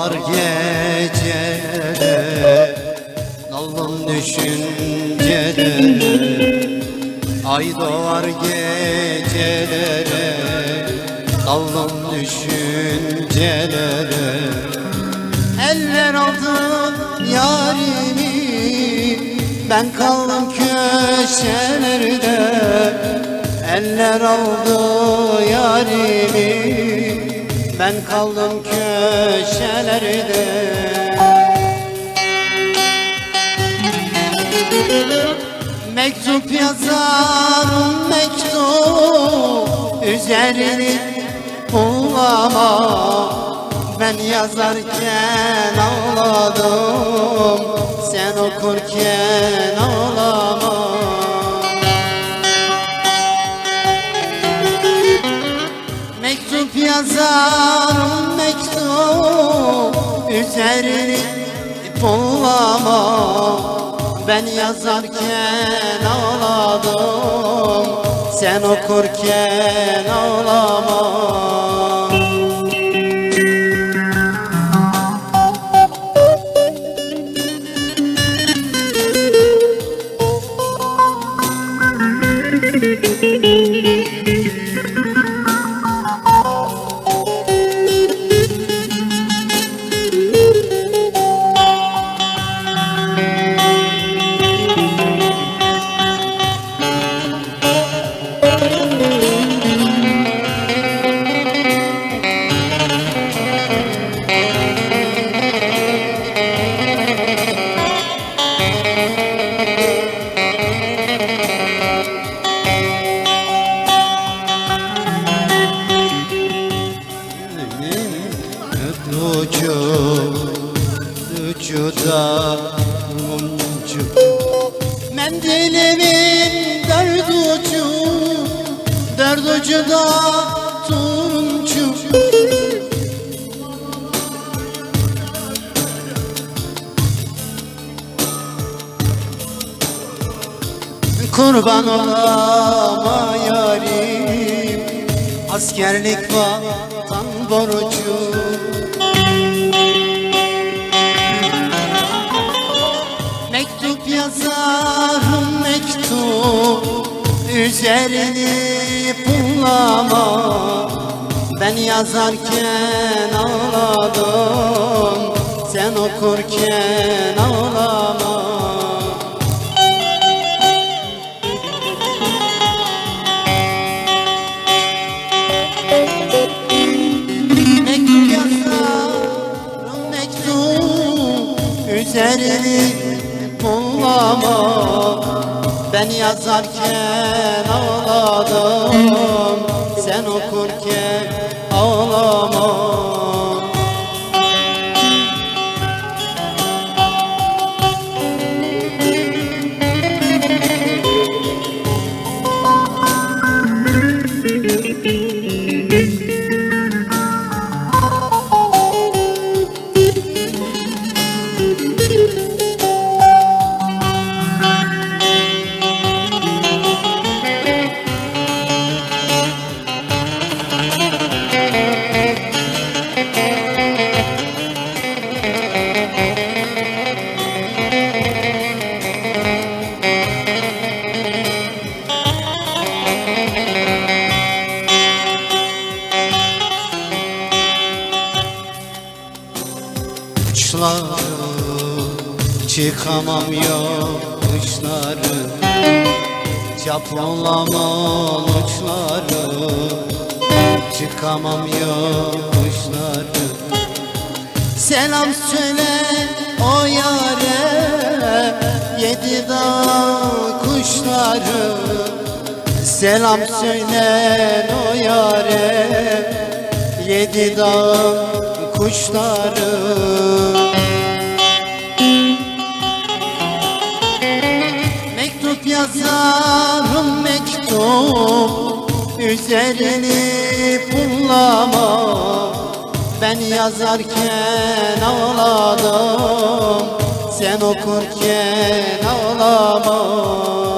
Doğar gecelere Daldım düşüncelere Ay doğar gecelere Daldım düşüncelere Eller aldı yarimi Ben kaldım köşelerde. Eller aldı yarimi Ben kaldım köşelerde. Mektup yazarım mektup Üzerini bulama. Ben yazarken ağladım Sen okurken Üzerini bulama Ben yazarken ağladım. Sen okurken ağlama mumcu Mendilimin dört ucu, dört ucu da turuncu. Kurban olama yarim Askerlik vatan borcu Üzerini pullama. Ben yazarken ağladım Sen okurken Ben yazarken ağladım. Sen okurken çıkamam yokuşları. Çaplamam uçları. Çıkamam yokuşları. Selam söyle o yare. Yedi dağ kuşları. Selam söyle o yare. Yedi dağ kuşları yazarım mektup Üzerini pullama. Ben yazarken ağladım Sen okurken ağlama